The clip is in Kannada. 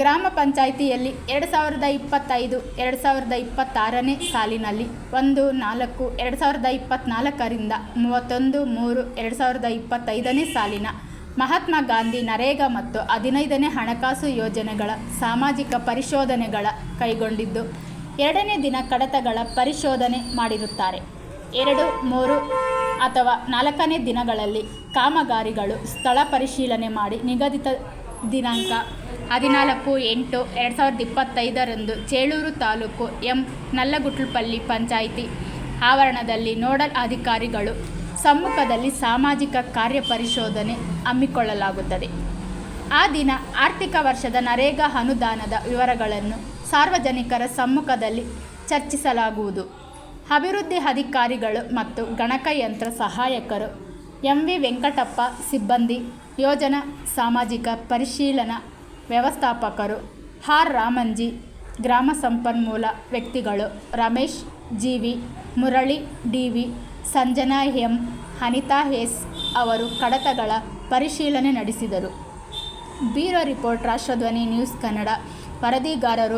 ಗ್ರಾಮ ಪಂಚಾಯಿತಿಯಲ್ಲಿ ಎರಡು ಸಾವಿರದ ಇಪ್ಪತ್ತೈದು, ಎರಡು ಸಾವಿರದ ಇಪ್ಪತ್ತಾರನೇ ಸಾಲಿನಲ್ಲಿ ಒಂದು, ನಾಲ್ಕು, ಎರಡು ಸಾವಿರದ ಇಪ್ಪತ್ತ್ನಾಲ್ಕರಿಂದ ಮೂವತ್ತೊಂದು, ಮೂರು, ಎರಡು ಸಾವಿರದ ಇಪ್ಪತ್ತೈದನೇ ಸಾಲಿನ ಮಹಾತ್ಮ ಗಾಂಧಿ ನರೇಗಾ ಮತ್ತು ಹದಿನೈದನೇ ಹಣಕಾಸು ಯೋಜನೆಗಳ ಸಾಮಾಜಿಕ ಪರಿಶೋಧನೆಗಳ ಕೈಗೊಂಡಿದ್ದು ಎರಡನೇ ದಿನ ಕಡತಗಳ ಪರಿಶೋಧನೆ ಮಾಡಿರುತ್ತಾರೆ. ಎರಡು, ಮೂರು ಅಥವಾ ನಾಲ್ಕನೇ ದಿನಗಳಲ್ಲಿ ಕಾಮಗಾರಿಗಳು ಸ್ಥಳ ಪರಿಶೀಲನೆ ಮಾಡಿ ನಿಗದಿತ ದಿನಾಂಕ ಹದಿನಾಲ್ಕು ಎಂಟು ಎರಡು ಸಾವಿರದ ಇಪ್ಪತ್ತೈದರಂದು ಚೇಳೂರು ತಾಲೂಕು ಎಂ ನಲ್ಲಗುಟ್ಲುಪಲ್ಲಿ ಪಂಚಾಯಿತಿ ಆವರಣದಲ್ಲಿ ನೋಡಲ್ ಅಧಿಕಾರಿಗಳು ಸಮ್ಮುಖದಲ್ಲಿ ಸಾಮಾಜಿಕ ಕಾರ್ಯ ಪರಿಶೋಧನೆ ಹಮ್ಮಿಕೊಳ್ಳಲಾಗುತ್ತದೆ. ಆ ದಿನ ಆರ್ಥಿಕ ವರ್ಷದ ನರೇಗಾ ಅನುದಾನದ ವಿವರಗಳನ್ನು ಸಾರ್ವಜನಿಕರ ಸಮ್ಮುಖದಲ್ಲಿ ಚರ್ಚಿಸಲಾಗುವುದು. ಅಭಿವೃದ್ಧಿ ಅಧಿಕಾರಿಗಳು ಮತ್ತು ಗಣಕಯಂತ್ರ ಸಹಾಯಕರು ಎಂ ವಿ ವೆಂಕಟಪ್ಪ ಸಿಬ್ಬಂದಿ, ಯೋಜನಾ, ಸಾಮಾಜಿಕ ಪರಿಶೀಲನಾ ವ್ಯವಸ್ಥಾಪಕರು, ಆರ್ ರಾಮಂಜಿ, ಗ್ರಾಮ ಸಂಪನ್ಮೂಲ ವ್ಯಕ್ತಿಗಳು, Ramesh G V Murali D V Sanjana M, Anita S ಅವರು ಕಡತಗಳ ಪರಿಶೀಲನೆ ನಡೆಸಿದರು. Bureau report Rashtradhwani news Kannada, ವರದಿಗಾರರು